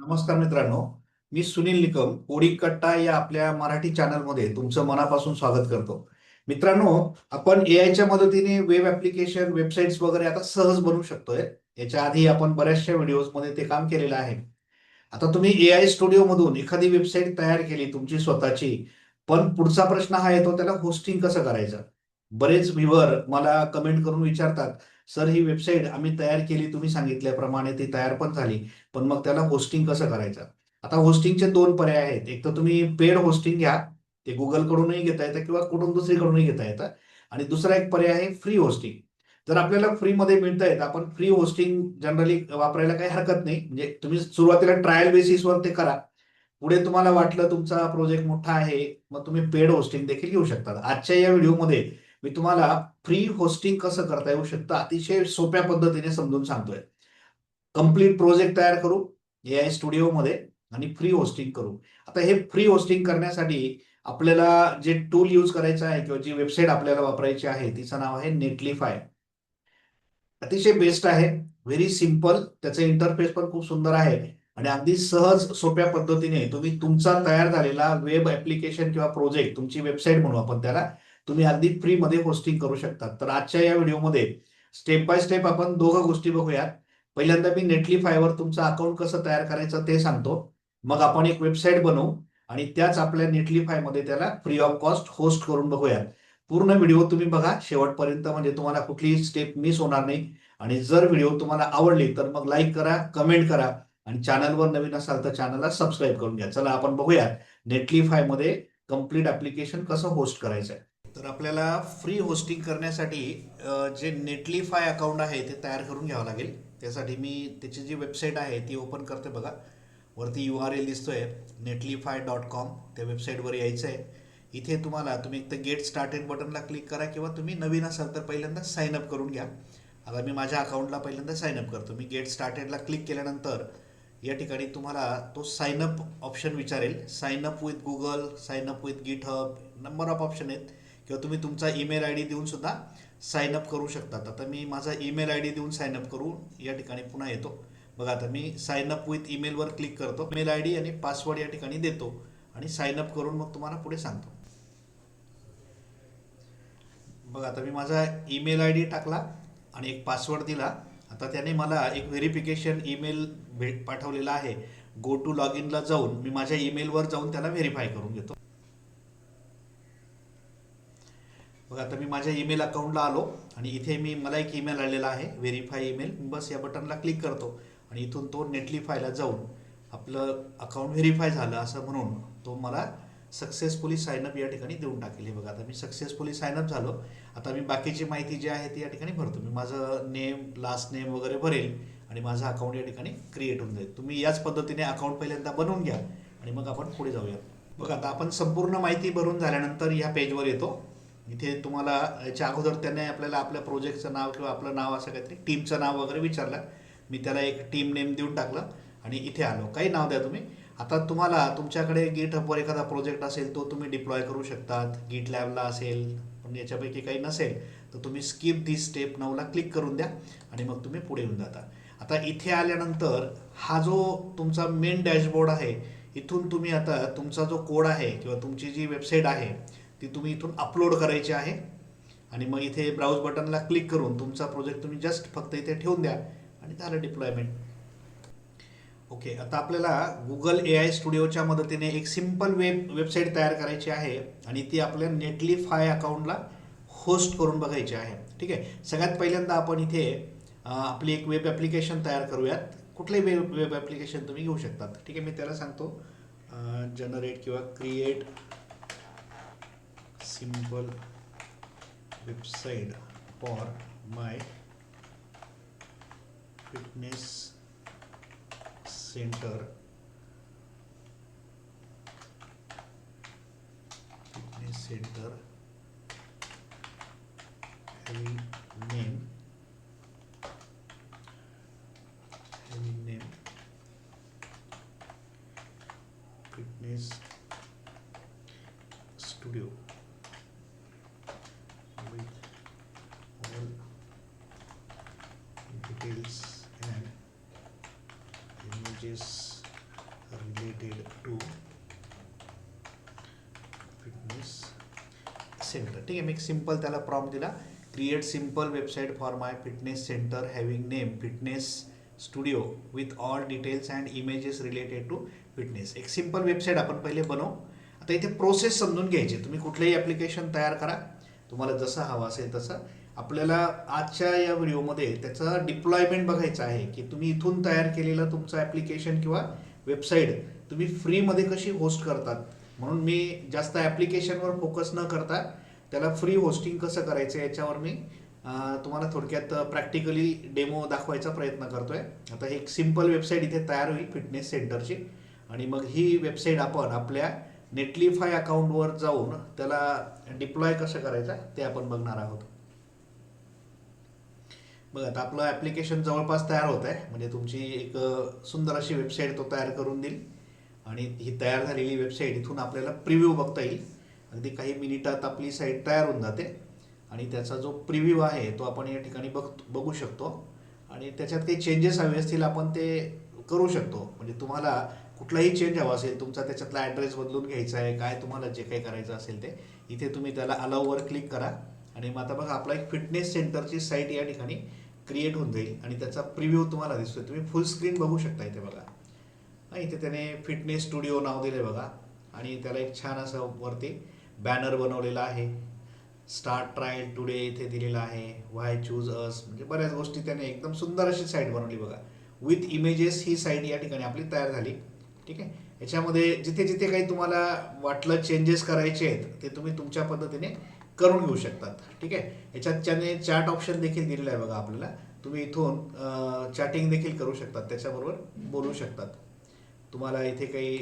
नमस्कार मित्रांनो मी सुनील निकम कोडी कट्टा या आपल्या मराठी चॅनलमध्ये तुमचं मनापासून स्वागत करतो मित्रांनो आपण ए आयच्या मदतीने वेब ऍप्लिकेशन वेबसाईट्स वगैरे आता सहज बनवू शकतोय याच्या आधी आपण बऱ्याचशा व्हिडिओमध्ये ते काम केलेलं आहे आता तुम्ही एआय स्टुडिओ मधून एखादी वेबसाईट तयार केली तुमची स्वतःची पण पुढचा प्रश्न हा येतो त्याला होस्टिंग कसं करायचं बरेच व्हिवर मला कमेंट करून विचारतात सर ही वेबसाईट आम्ही तयार केली तुम्ही सांगितल्याप्रमाणे ती तयार पण झाली पण मग त्याला होस्टिंग कसं करायचं आता होस्टिंगचे दोन पर्याय आहेत एक तर तुम्ही पेड होस्टिंग घ्या ते गुगलकडूनही घेता येतं किंवा कुठून दुसरीकडूनही घेता येतं आणि दुसरा एक पर्याय आहे फ्री होस्टिंग जर आपल्याला फ्रीमध्ये मिळत आहेत आपण फ्री होस्टिंग जनरली वापरायला काही हरकत नाही म्हणजे तुम्ही सुरुवातीला ट्रायल बेसिसवर ते करा पुढे तुम्हाला वाटलं तुमचा प्रोजेक्ट मोठा आहे मग तुम्ही पेड होस्टिंग देखील घेऊ शकता आजच्या या व्हिडिओमध्ये मी तुम्हाला फ्री होस्टिंग कसं करता येऊ शकतं अतिशय सोप्या पद्धतीने समजून सांगतोय कम्प्लीट प्रोजेक्ट तयार करू ए आय स्टुडिओमध्ये आणि फ्री होस्टिंग करू आता हे फ्री होस्टिंग करण्यासाठी आपल्याला जे टूल यूज करायचं आहे किंवा जी वेबसाईट आपल्याला वापरायची आहे तिचं नाव आहे नेटलिफाय अतिशय बेस्ट आहे व्हेरी सिम्पल त्याचं इंटरफेस पण खूप सुंदर आहे आणि अगदी सहज सोप्या पद्धतीने तुम्ही तुमचा तयार झालेला वेब ऍप्लिकेशन किंवा प्रोजेक्ट तुमची वेबसाईट म्हणू आपण त्याला तुम्ही अगदी फ्रीमध्ये होस्टिंग करू शकता तर आजच्या या व्हिडिओमध्ये स्टेप बाय स्टेप आपण दोघं गोष्टी बघूयात पहिल्यांदा मी नेटलीफायवर तुमचं अकाउंट कसं तयार करायचं ते सांगतो मग आपण एक वेबसाईट बनवू आणि त्याच आपल्या नेटलीफायमध्ये त्याला फ्री ऑफ कॉस्ट होस्ट करून बघूयात पूर्ण व्हिडिओ तुम्ही बघा शेवटपर्यंत म्हणजे तुम्हाला कुठलीही स्टेप मिस होणार नाही आणि जर व्हिडिओ तुम्हाला आवडली तर मग लाईक करा कमेंट करा आणि चॅनलवर नवीन असाल तर चॅनलला सबस्क्राईब करून घ्या चला आपण बघूया नेटलीफायमध्ये कम्प्लीट ऍप्लिकेशन कसं होस्ट करायचं आहे तर आपल्याला फ्री होस्टिंग करण्यासाठी जे नेटलीफाय अकाउंट आहे ते तयार करून घ्यावं लागेल त्यासाठी मी त्याची जी वेबसाईट आहे ती ओपन करते बघा वरती यू आर एल दिसतो आहे नेटलीफाय डॉट कॉम त्या वेबसाईटवर यायचं आहे इथे तुम्हाला तुम्ही एक तर गेट स्टार्टेड बटनला क्लिक करा किंवा तुम्ही नवीन असाल तर पहिल्यांदा अप करून घ्या आता मी माझ्या अकाउंटला पहिल्यांदा अप करतो मी गेट स्टार्टेडला क्लिक केल्यानंतर या ठिकाणी तुम्हाला तो अप ऑप्शन विचारेल up with Google up with GitHub number of option आहेत किंवा तुम्ही तुमचा ईमेल आय डी देऊनसुद्धा अप करू शकतात आता मी माझा ईमेल आय डी देऊन अप करू या ठिकाणी पुन्हा येतो बघा आता मी अप विथ ईमेलवर क्लिक करतो मेल आय डी आणि पासवर्ड या ठिकाणी देतो आणि अप करून मग तुम्हाला पुढे सांगतो बघा आता मी माझा ईमेल आय डी टाकला आणि एक पासवर्ड दिला आता त्याने मला एक व्हेरिफिकेशन ईमेल भेट पाठवलेला आहे गो टू लॉग इनला जाऊन मी माझ्या ईमेलवर जाऊन त्याला व्हेरीफाय करून घेतो बघा आता मी माझ्या ईमेल अकाउंटला आलो आणि इथे मी मला एक ईमेल आलेला आहे व्हेरीफाय ईमेल बस या बटनला क्लिक करतो आणि इथून तो नेटली फायला जाऊन आपलं अकाउंट व्हेरीफाय झालं असं म्हणून तो मला सक्सेसफुली अप या ठिकाणी देऊन टाकेल बघा आता मी सक्सेसफुली अप झालो आता मी बाकीची माहिती जी आहे ती या ठिकाणी भरतो मी माझं नेम लास्ट नेम वगैरे भरेल आणि माझं अकाउंट या ठिकाणी क्रिएट होऊन जाईल तुम्ही याच पद्धतीने अकाउंट पहिल्यांदा बनवून घ्या आणि मग आपण पुढे जाऊया बघा आता आपण संपूर्ण माहिती भरून झाल्यानंतर या पेजवर येतो इथे तुम्हाला याच्या अगोदर त्याने आपल्याला आपल्या प्रोजेक्टचं नाव किंवा आपलं नाव असं काहीतरी टीमचं नाव वगैरे विचारलं मी त्याला एक टीम नेम देऊन टाकलं आणि इथे आलो काही नाव द्या तुम्ही आता तुम्हाला तुमच्याकडे गीट हबवर एखादा प्रोजेक्ट असेल तो तुम्ही डिप्लॉय करू शकतात गीट लॅबला असेल पण याच्यापैकी काही नसेल तर तुम्ही स्किप दी स्टेप नऊला क्लिक करून द्या आणि मग तुम्ही पुढे येऊन जाता आता इथे आल्यानंतर हा जो तुमचा मेन डॅशबोर्ड आहे इथून तुम्ही आता तुमचा जो कोड आहे किंवा तुमची जी वेबसाईट आहे ती तुम्ही इथून अपलोड करायची आहे आणि मग इथे ब्राऊज बटनला क्लिक करून तुमचा प्रोजेक्ट तुम्ही जस्ट फक्त इथे ठेवून द्या आणि झालं डिप्लॉयमेंट ओके आता आपल्याला गुगल ए आय स्टुडिओच्या मदतीने एक सिम्पल वेब वेबसाईट तयार करायची आहे आणि ती आपल्या नेटली फाय अकाउंटला होस्ट करून बघायची आहे ठीक आहे सगळ्यात पहिल्यांदा आपण इथे आपली एक वेब ॲप्लिकेशन तयार करूयात कुठले वेब वेब ॲप्लिकेशन तुम्ही घेऊ शकतात ठीक आहे मी त्याला सांगतो जनरेट किंवा create symbol website for my fitness center having name fitness studio. Center ठीक आहे मी एक सिम्पल त्याला प्रॉम दिला create simple website for my fitness center having name fitness studio with all details and images related to fitness एक simple website आपण पहिले बनवू आता इथे प्रोसेस समजून घ्यायची तुम्ही कुठलंही ॲप्लिकेशन तयार करा तुम्हाला जसं हवं असेल तसं आपल्याला आजच्या या व्हिडिओमध्ये त्याचा डिप्लॉयमेंट बघायचं आहे की तुम्ही इथून तयार केलेलं तुमचं ॲप्लिकेशन किंवा वेबसाईट तुम्ही फ्रीमध्ये कशी होस्ट करतात म्हणून मी जास्त ॲप्लिकेशनवर फोकस न करता त्याला फ्री होस्टिंग कसं करायचं याच्यावर मी तुम्हाला थोडक्यात प्रॅक्टिकली डेमो दाखवायचा प्रयत्न करतो आहे आता एक सिम्पल वेबसाईट इथे तयार होईल फिटनेस सेंटरची आणि मग ही वेबसाईट आपण आपल्या नेटलिफाय अकाउंटवर जाऊन त्याला डिप्लॉय कसं करायचं ते आपण बघणार आहोत बघा आता आपलं ॲप्लिकेशन जवळपास तयार होत आहे म्हणजे तुमची एक सुंदर अशी वेबसाईट तो तयार करून देईल आणि ही तयार झालेली वेबसाईट इथून आपल्याला प्रिव्ह्यू बघता येईल अगदी काही मिनिटात आपली साईट तयार होऊन जाते आणि त्याचा जो प्रिव्ह्यू आहे तो आपण या ठिकाणी बघ बघू शकतो आणि त्याच्यात काही चेंजेस हवे असतील आपण ते करू शकतो म्हणजे तुम्हाला कुठलाही चेंज हवा असेल तुमचा त्याच्यातला ॲड्रेस बदलून घ्यायचा आहे काय तुम्हाला जे काही करायचं असेल ते इथे तुम्ही त्याला अलाववर क्लिक करा आणि मग आता बघा आपला एक फिटनेस सेंटरची साईट या ठिकाणी क्रिएट होऊन जाईल आणि त्याचा प्रिव्ह्यू तुम्हाला दिसतोय तुम्ही फुल स्क्रीन बघू शकता इथे बघा इथे त्याने फिटनेस स्टुडिओ नाव दिले बघा आणि त्याला एक छान असं वरती बॅनर बनवलेला आहे स्टार्ट ट्रायल टुडे इथे दिलेला आहे वाय चूज अस म्हणजे बऱ्याच गोष्टी त्याने एकदम सुंदर अशी साईट बनवली बघा विथ इमेजेस ही साईट या ठिकाणी आपली तयार झाली ठीक आहे याच्यामध्ये जिथे जिथे काही तुम्हाला वाटलं चेंजेस करायचे आहेत ते तुम्ही तुमच्या पद्धतीने करून घेऊ शकतात ठीक आहे याच्यात त्याने चॅट ऑप्शन देखील दिलेलं आहे बघा आपल्याला तुम्ही इथून चॅटिंग देखील करू शकतात त्याच्याबरोबर बोलू शकतात तुम्हाला इथे काही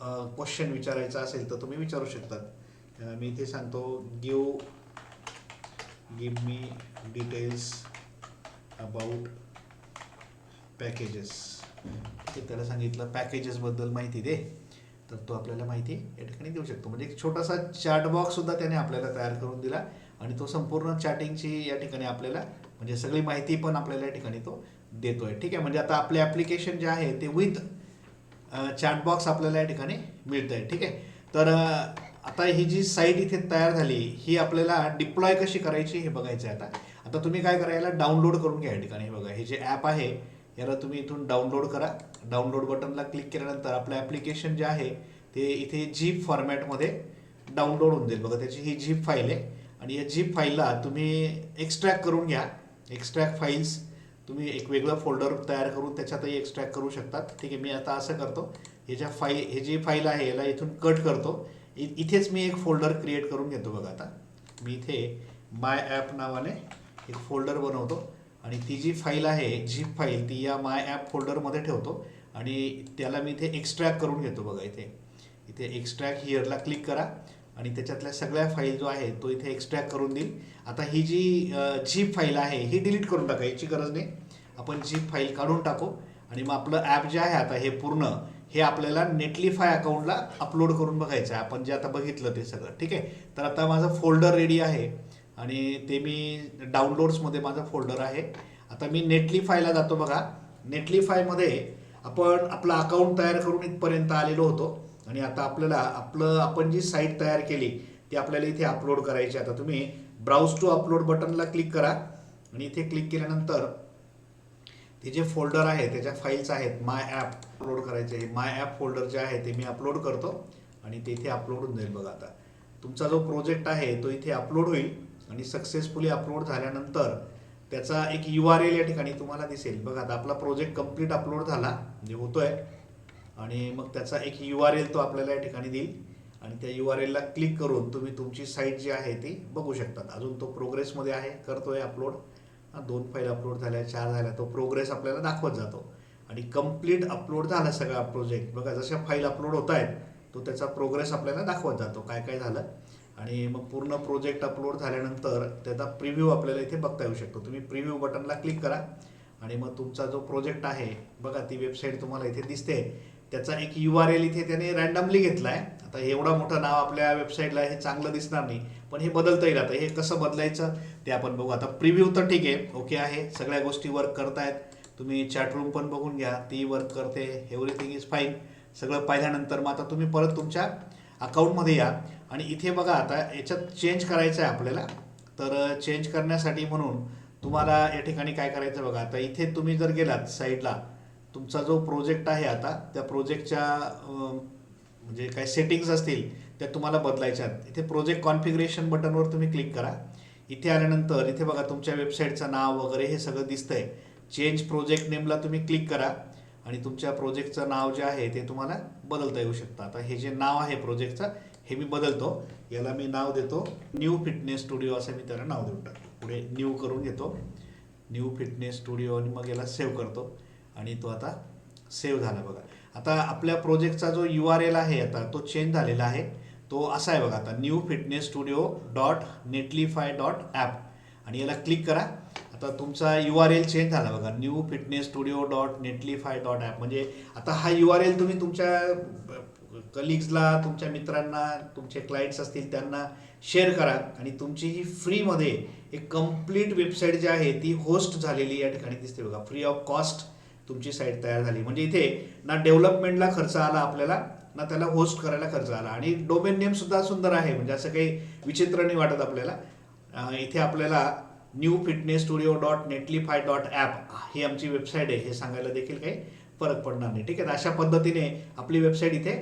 क्वेश्चन विचारायचा असेल तर तुम्ही विचारू शकतात मी इथे सांगतो give give me details about packages ते त्याला सांगितलं पॅकेजेसबद्दल माहिती दे तर तो आपल्याला माहिती या ठिकाणी देऊ शकतो म्हणजे एक छोटासा चॅटबॉक्ससुद्धा त्याने आपल्याला तयार करून दिला आणि तो संपूर्ण चॅटिंगची या ठिकाणी आपल्याला म्हणजे सगळी माहिती पण आपल्याला या ठिकाणी तो देतो आहे ठीक आहे म्हणजे आता आपले ॲप्लिकेशन जे आहे ते विथ चॅटबॉक्स आपल्याला या ठिकाणी मिळत आहे ठीक आहे तर आता ही जी साईट इथे तयार झाली ही आपल्याला डिप्लॉय कशी करायची हे बघायचं आहे आता आता तुम्ही काय करायला डाउनलोड करून घ्या या ठिकाणी बघा हे जे ॲप आहे याला तुम्ही इथून डाउनलोड करा डाउनलोड बटनला क्लिक केल्यानंतर आपलं ॲप्लिकेशन जे आहे ते इथे झीप फॉर्मॅटमध्ये डाउनलोड होऊन जाईल बघा त्याची ही झीप फाईल आहे आणि या झीप फाईलला तुम्ही एक्स्ट्रॅक्ट करून घ्या एक्स्ट्रॅक्ट फाईल्स तुम्ही एक वेगळं फोल्डर तयार करून त्याच्यातही एक्स्ट्रॅक्ट करू शकतात ठीक आहे मी आता असं करतो ह्याच्या ज्या फाईल हे जी फाईल आहे याला इथून कट करतो इथेच मी एक फोल्डर क्रिएट करून घेतो बघा आता मी इथे माय ॲप नावाने एक फोल्डर बनवतो आणि ती जी फाईल आहे जी फाईल ती या माय ॲप फोल्डरमध्ये ठेवतो आणि त्याला मी इथे एक्स्ट्रॅक्ट करून घेतो बघा इथे इथे एक्स्ट्रॅक्ट हिअरला क्लिक करा आणि त्याच्यातल्या सगळ्या फाईल जो आहे तो इथे एक्स्ट्रॅक्ट करून देईल आता ही जी झीप फाईल आहे ही डिलीट करून टाका याची गरज नाही आपण झीप फाईल काढून टाकू आणि मग आपलं ॲप जे आहे आता हे पूर्ण हे आपल्याला नेटलीफाय अकाउंटला अपलोड करून बघायचं आहे आपण जे आता बघितलं ते सगळं ठीक आहे तर आता माझं फोल्डर रेडी आहे आणि ते मी डाउनलोड्समध्ये माझा फोल्डर आहे आता मी नेटलीफायला जातो बघा नेटलीफायमध्ये आपण आपलं अकाउंट तयार करून इथपर्यंत आलेलो होतो आणि आता आपल्याला आपलं आपण जी साईट तयार केली ती आपल्याला इथे अपलोड करायची आता तुम्ही ब्राउज टू अपलोड बटनला क्लिक करा आणि इथे क्लिक केल्यानंतर ते जे फोल्डर आहे त्याच्या फाईल्स आहेत माय ॲप अपलोड करायचे माय ॲप फोल्डर जे आहे ते मी अपलोड करतो आणि ते इथे अपलोड होऊन जाईल बघा आता तुमचा जो प्रोजेक्ट आहे तो इथे अपलोड होईल आणि सक्सेसफुली अपलोड झाल्यानंतर त्याचा एक यू आर एल या ठिकाणी तुम्हाला दिसेल बघा आता आपला प्रोजेक्ट कम्प्लीट अपलोड झाला म्हणजे होतोय आणि मग त्याचा एक यू आर एल तो आपल्याला या ठिकाणी देईल आणि त्या यू आर एलला क्लिक करून तुम्ही तुमची साईट जी आहे ती बघू शकतात अजून तो प्रोग्रेसमध्ये आहे करतो आहे अपलोड दोन फाईल अपलोड झाल्या चार झाल्या तो प्रोग्रेस आपल्याला दाखवत जातो आणि कम्प्लीट अपलोड झाला सगळा प्रोजेक्ट बघा जशा फाईल अपलोड होत आहेत तो त्याचा प्रोग्रेस आपल्याला दाखवत जातो काय काय झालं आणि मग पूर्ण प्रोजेक्ट अपलोड झाल्यानंतर त्याचा प्रिव्ह्यू आपल्याला इथे बघता येऊ शकतो तुम्ही प्रिव्ह्यू बटनला क्लिक करा आणि मग तुमचा जो प्रोजेक्ट आहे बघा ती वेबसाईट तुम्हाला इथे दिसते त्याचा एक यू आर एल इथे त्याने रँडमली घेतला आहे आता एवढं मोठं नाव आपल्या वेबसाईटला हे चांगलं दिसणार नाही पण हे बदलता येईल आता हे कसं बदलायचं ते आपण बघू आता प्रिव्ह्यू तर ठीक आहे ओके आहे सगळ्या गोष्टी वर्क करतायत तुम्ही चॅटरूम पण बघून घ्या ती वर्क करते एव्हरीथिंग इज फाईन सगळं पाहिल्यानंतर मग आता तुम्ही परत तुमच्या अकाउंटमध्ये या आणि इथे बघा आता याच्यात चेंज करायचं आहे आपल्याला तर चेंज करण्यासाठी म्हणून तुम्हाला या ठिकाणी काय करायचं बघा आता इथे तुम्ही जर गेलात साईडला तुमचा जो प्रोजेक्ट आहे आता त्या प्रोजेक्टच्या म्हणजे काय सेटिंग्स असतील त्या तुम्हाला बदलायच्या इथे प्रोजेक्ट कॉन्फिगरेशन बटनवर तुम्ही क्लिक करा इथे आल्यानंतर इथे बघा तुमच्या वेबसाईटचं नाव वगैरे हे सगळं दिसतंय चेंज प्रोजेक्ट नेमला तुम्ही क्लिक करा आणि तुमच्या प्रोजेक्टचं नाव जे आहे ते तुम्हाला बदलता येऊ शकतं आता हे जे नाव आहे प्रोजेक्टचं हे मी बदलतो याला मी नाव देतो न्यू फिटनेस स्टुडिओ असं मी त्याला नाव देऊन टाकतो पुढे न्यू करून घेतो न्यू फिटनेस स्टुडिओ आणि मग याला सेव्ह करतो आणि तो आता सेव्ह झाला बघा आता आपल्या प्रोजेक्टचा जो यू आर एल आहे आता तो चेंज झालेला आहे तो असा आहे बघा आता new fitness studio dot Netlify dot app आणि याला क्लिक करा आता तुमचा यू आर एल चेंज झाला बघा new fitness studio dot Netlify dot app म्हणजे आता हा यू आर एल तुम्ही तुमच्या कलिग्सला तुमच्या मित्रांना तुमचे क्लायंट्स असतील त्यांना शेअर करा आणि तुमची ही फ्रीमध्ये एक कम्प्लीट वेबसाईट जी आहे ती होस्ट झालेली या ठिकाणी दिसते बघा फ्री ऑफ कॉस्ट तुमची साईट तयार झाली म्हणजे इथे ना डेव्हलपमेंटला खर्च आला आपल्याला ना त्याला होस्ट करायला खर्च आला आणि डोमेन नेमसुद्धा सुंदर आहे म्हणजे असं काही विचित्र नाही वाटत आपल्याला इथे आपल्याला new fitness studio dot Netlify dot app ही आमची वेबसाईट आहे हे सांगायला देखील काही फरक पडणार नाही ठीक आहे अशा पद्धतीने आपली वेबसाईट इथे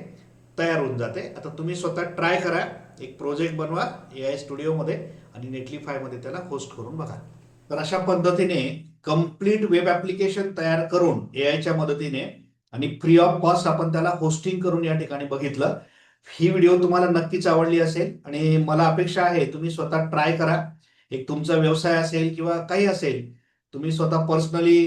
तयार होऊन जाते आता तुम्ही स्वतः ट्राय करा एक प्रोजेक्ट बनवा ए आय स्टुडिओमध्ये आणि नेटलीफायमध्ये त्याला होस्ट करून बघा तर अशा पद्धतीने कम्प्लीट वेब ऍप्लिकेशन तयार करून एआयच्या मदतीने आणि फ्री ऑफ कॉस्ट आपण त्याला होस्टिंग करून या ठिकाणी बघितलं ही व्हिडिओ तुम्हाला नक्कीच आवडली असेल आणि मला अपेक्षा आहे तुम्ही स्वतः ट्राय करा एक तुमचा व्यवसाय असेल किंवा काही असेल तुम्ही स्वतः पर्सनली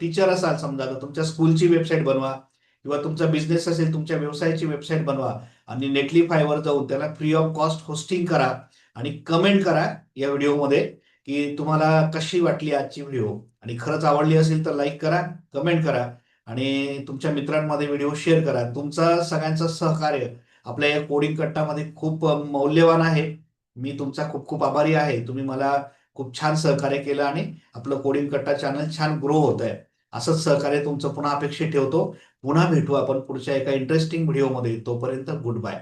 टीचर असाल समजा तुमच्या स्कूलची वेबसाईट बनवा किंवा तुमचा बिझनेस असेल तुमच्या व्यवसायाची वेबसाईट बनवा आणि नेटलीफायवर जाऊन त्याला फ्री ऑफ कॉस्ट होस्टिंग करा आणि कमेंट करा या व्हिडिओमध्ये की तुम्हाला कशी वाटली आजची व्हिडिओ आणि खरंच आवडली असेल तर लाईक करा कमेंट करा आणि तुमच्या मित्रांमध्ये व्हिडिओ शेअर करा तुमचा सगळ्यांचं सहकार्य आपल्या या कोडिंग कट्टामध्ये खूप मौल्यवान आहे मी तुमचा खूप खूप आभारी आहे तुम्ही मला खूप छान सहकार्य केलं आणि आपलं कोडिंग कट्टा चॅनल छान ग्रो होत आहे असंच सहकार्य तुमचं पुन्हा अपेक्षित ठेवतो पुन्हा भेटू आपण पुढच्या एका इंटरेस्टिंग व्हिडिओमध्ये तोपर्यंत गुड बाय